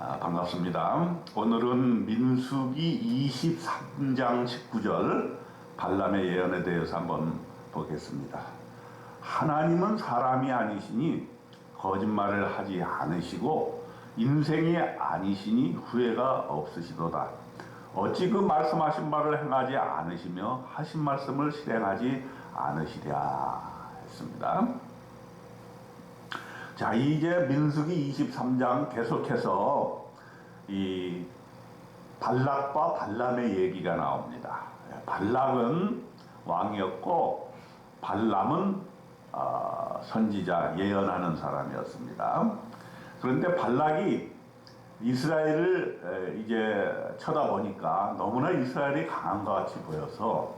아, 반갑습니다. 오늘은 민수기 23장 19절 발람의 예언에 대해서 한번 보겠습니다. 하나님은 사람이 아니시니 거짓말을 하지 않으시고 인생이 아니시니 후회가 없으시도다. 어찌 그 말씀하신 바를 행하지 않으시며 하신 말씀을 실행하지 않으시랴 했습니다. 자, 이제 민수기 23장 계속해서 이 발락과 발람의 얘기가 나옵니다. 예, 발락은 왕이었고 발람은 어, 선지자 예언하는 사람이었습니다. 그런데 발락이 이스라엘을 에, 이제 쳐다보니까 너무나 이스라엘이 강한 것 같이 보여서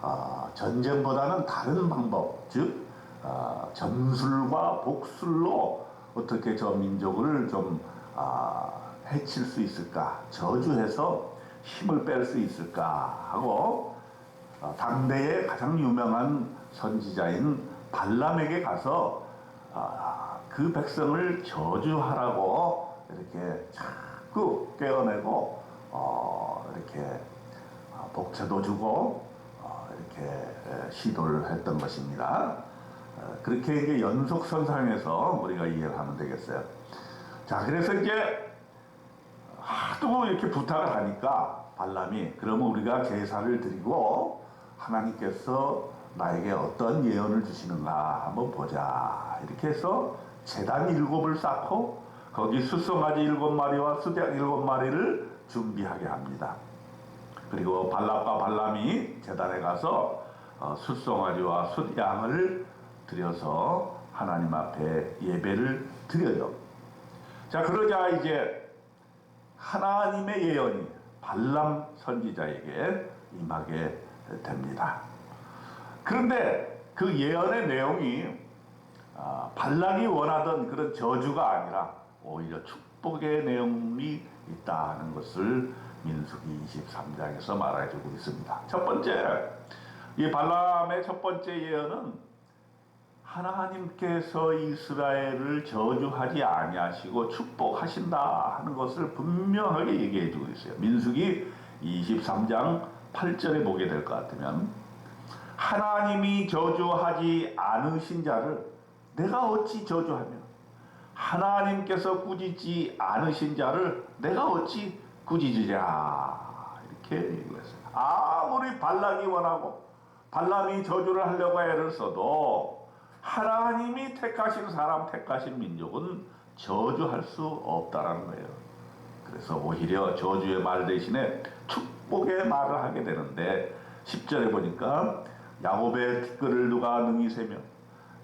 어, 전쟁보다는 다른 방법, 즉 어, 전술과 복술로 어떻게 저 민족을 좀 아, 해칠 수 있을까, 저주해서 힘을 뺄 수 있을까 하고 어, 당대의 가장 유명한 선지자인 발람에게 가서 아, 그 백성을 저주하라고 이렇게 자꾸 깨어내고 어, 이렇게 어, 복채도 주고 어, 이렇게 에, 시도를 했던 것입니다. 어, 그렇게 이제 연속선상에서 우리가 이해를 하면 되겠어요. 자, 그래서 이제 하도 이렇게 부탁을 하니까 발람이 그러면 우리가 제사를 드리고 하나님께서 나에게 어떤 예언을 주시는가 한번 보자. 이렇게 해서 재단 일곱을 쌓고 거기 수송아지 일곱 마리와 수작 일곱 마리를 준비하게 합니다. 그리고 발람과 발람이 재단에 가서 어, 숫송아지와 숫양을 드려서 하나님 앞에 예배를 드려요. 자 그러자 이제 하나님의 예언이 발람 선지자에게 임하게 됩니다. 그런데 그 예언의 내용이 아, 발락이 원하던 그런 저주가 아니라 오히려 축복의 내용이 있다는 것을 민수기 23장에서 말해주고 있습니다. 첫 번째, 이 발람의 첫 번째 예언은 하나님께서 이스라엘을 저주하지 아니하시고 축복하신다 하는 것을 분명하게 얘기해 주고 있어요. 민수기 23장 8절에 보게 될 것 같으면 하나님이 저주하지 않으신 자를 내가 어찌 저주하며 하나님께서 꾸짖지 않으신 자를 내가 어찌 꾸짖으랴 이렇게 얘기했어요. 아무리 발락이 원하고 발람이 저주를 하려고 애를 써도 하나님이 택하신 사람, 택하신 민족은 저주할 수 없다라는 거예요. 그래서 오히려 저주의 말 대신에 축복의 말을 하게 되는데 10절에 보니까 야곱의 티끌을 누가 능히 세며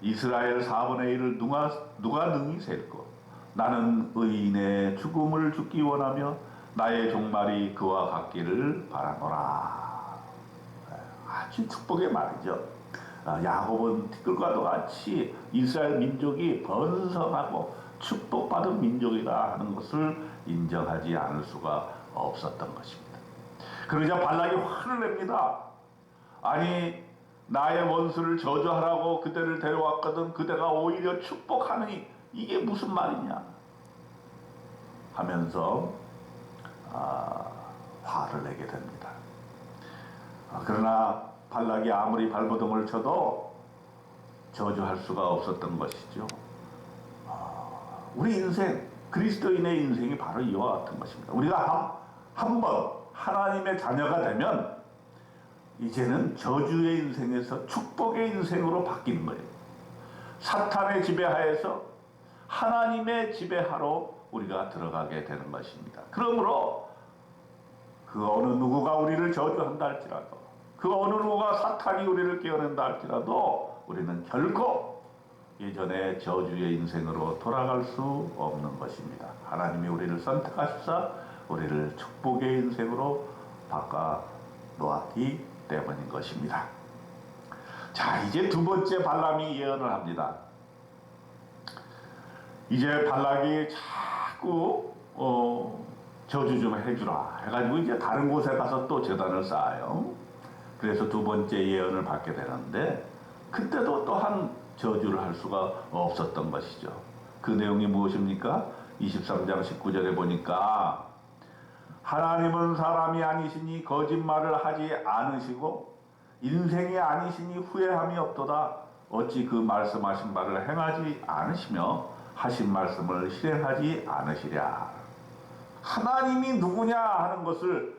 이스라엘 4분의 1을 누가, 누가 능히 셀고 나는 의인의 죽음을 죽기 원하며 나의 종말이 그와 같기를 바라노라. 아주 축복의 말이죠. 아, 야곱은 티끌과도 같이 이스라엘 민족이 번성하고 축복받은 민족이다 하는 것을 인정하지 않을 수가 없었던 것입니다. 그러자 발락이 화를 냅니다. 아니 나의 원수를 저주하라고 그대를 데려왔거든 그대가 오히려 축복하느니 이게 무슨 말이냐 하면서 아, 화를 내게 됩니다. 아, 그러나 발락이 아무리 발버둥을 쳐도 저주할 수가 없었던 것이죠. 아, 우리 인생, 그리스도인의 인생이 바로 이와 같은 것입니다. 우리가 한번 하나님의 자녀가 되면 이제는 저주의 인생에서 축복의 인생으로 바뀌는 거예요. 사탄의 지배하에서 하나님의 지배하로 우리가 들어가게 되는 것입니다. 그러므로 그 어느 누구가 우리를 저주한다 할지라도 그 어느 누구가 사탄이 우리를 깨어낸다 할지라도 우리는 결코 예전의 저주의 인생으로 돌아갈 수 없는 것입니다. 하나님이 우리를 선택하시사 우리를 축복의 인생으로 바꿔 놓았기 때문인 것입니다. 자, 이제 두 번째 발람이 예언을 합니다. 이제 발락이 자꾸 어, 저주 좀 해주라 해가지고 이제 다른 곳에 가서 또 재단을 쌓아요. 그래서 두 번째 예언을 받게 되는데 그때도 또한 저주를 할 수가 없었던 것이죠. 그 내용이 무엇입니까? 23장 19절에 보니까 하나님은 사람이 아니시니 거짓말을 하지 않으시고 인생이 아니시니 후회함이 없도다. 어찌 그 말씀하신 바를 행하지 않으시며 하신 말씀을 실행하지 않으시랴. 하나님이 누구냐 하는 것을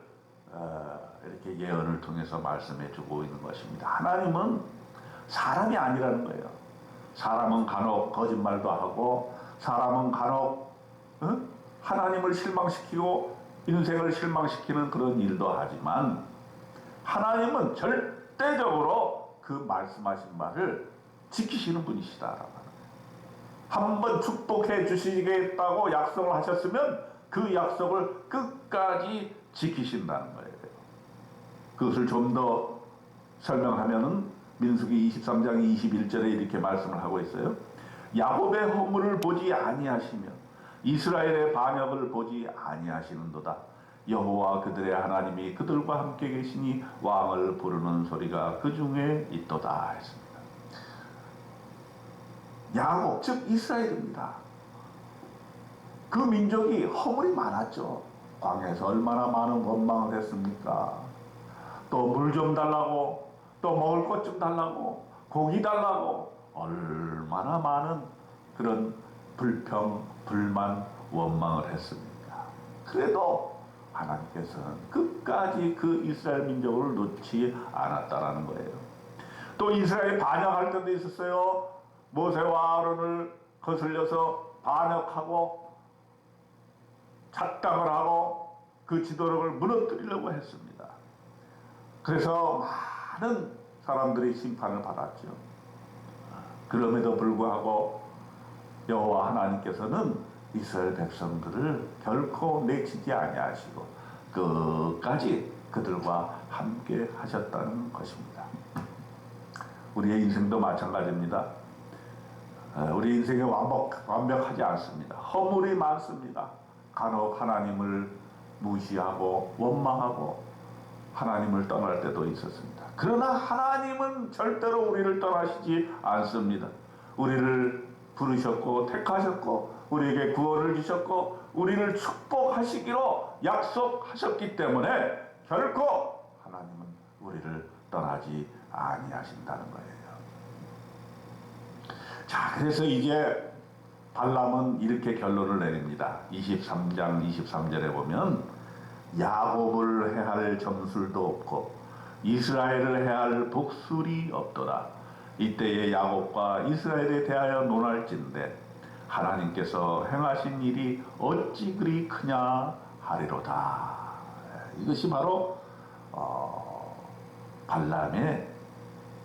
어, 이렇게 예언을 통해서 말씀해 주고 있는 것입니다. 하나님은 사람이 아니라는 거예요. 사람은 간혹 거짓말도 하고 사람은 간혹 어? 하나님을 실망시키고 인생을 실망시키는 그런 일도 하지만 하나님은 절대적으로 그 말씀하신 말을 지키시는 거예요. 한번 축복해 주시겠다고 약속을 하셨으면 그 약속을 끝까지 지키신다는 거예요. 그것을 좀 더 설명하면은 민수기 23장 21절에 이렇게 말씀을 하고 있어요. 야곱의 허물을 보지 아니하시며 이스라엘의 반역을 보지 아니하시는도다. 여호와 그들의 하나님이 그들과 함께 계시니 왕을 부르는 소리가 그 중에 있도다 했습니다. 야곱 즉 이스라엘입니다. 그 민족이 허물이 많았죠. 광야에서 얼마나 많은 원망을 했습니까? 또 물 좀 달라고, 또 먹을 것 좀 달라고, 고기 달라고, 얼마나 많은 그런 불평, 불만, 원망을 했습니까? 그래도 하나님께서는 끝까지 그 이스라엘 민족을 놓지 않았다라는 거예요. 또 이스라엘 반역할 때도 있었어요. 모세와 아론을 거슬려서 반역하고 착당을 하고 그 지도력을 무너뜨리려고 했습니다. 그래서 많은 사람들이 심판을 받았죠. 그럼에도 불구하고 여호와 하나님께서는 이스라엘 백성들을 결코 내치지 아니하시고 끝까지 그들과 함께 하셨다는 것입니다. 우리의 인생도 마찬가지입니다. 어, 우리 인생이 완벽, 완벽하지 않습니다. 허물이 많습니다. 간혹 하나님을 무시하고 원망하고 하나님을 떠날 때도 있었습니다. 그러나 하나님은 절대로 우리를 떠나시지 않습니다. 우리를 부르셨고 택하셨고 우리에게 구원을 주셨고 우리를 축복하시기로 약속하셨기 때문에 결코 하나님은 우리를 떠나지 아니하신다는 거예요. 자, 그래서 이제 발람은 이렇게 결론을 내립니다. 23장 23절에 보면 야곱을 해할 점술도 없고 이스라엘을 해할 복술이 없더라. 이때에 야곱과 이스라엘에 대하여 논할진대 하나님께서 행하신 일이 어찌 그리 크냐 하리로다. 이것이 바로 어, 발람의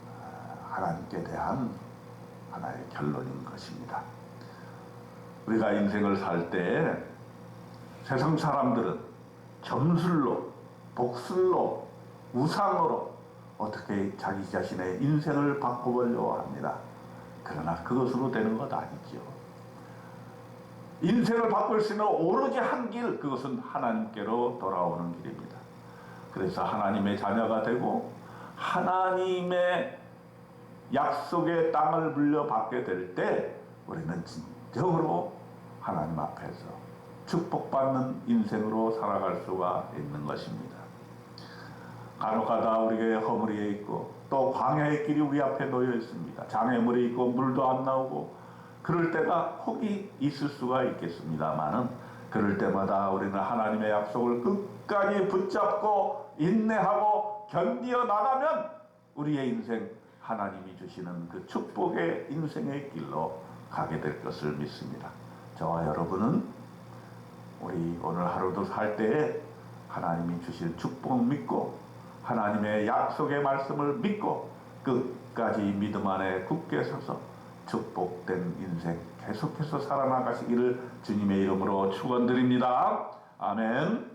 어, 하나님께 대한 하나의 결론인 것입니다. 우리가 인생을 살 때 세상 사람들은 점술로, 복술로, 우상으로 어떻게 자기 자신의 인생을 바꿔보려고 합니다. 그러나 그것으로 되는 것 아니죠. 인생을 바꿀 수 있는 오로지 한 길, 그것은 하나님께로 돌아오는 길입니다. 그래서 하나님의 자녀가 되고 하나님의 약속의 땅을 물려받게 될 때 우리는 진정으로 하나님 앞에서 축복받는 인생으로 살아갈 수가 있는 것입니다. 간혹 가다 우리에게 허물이 있고 또 광야의 길이 우리 앞에 놓여 있습니다. 장애물이 있고 물도 안 나오고 그럴 때가 혹이 있을 수가 있겠습니다만은 그럴 때마다 우리는 하나님의 약속을 끝까지 붙잡고 인내하고 견디어 나가면 우리의 인생 하나님이 주시는 그 축복의 인생의 길로 가게 될 것을 믿습니다. 저와 여러분은 우리 오늘 하루도 살 때에 하나님이 주실 축복 믿고 하나님의 약속의 말씀을 믿고 끝까지 믿음 안에 굳게 서서 축복된 인생 계속해서 살아나가시기를 주님의 이름으로 축원드립니다. 아멘.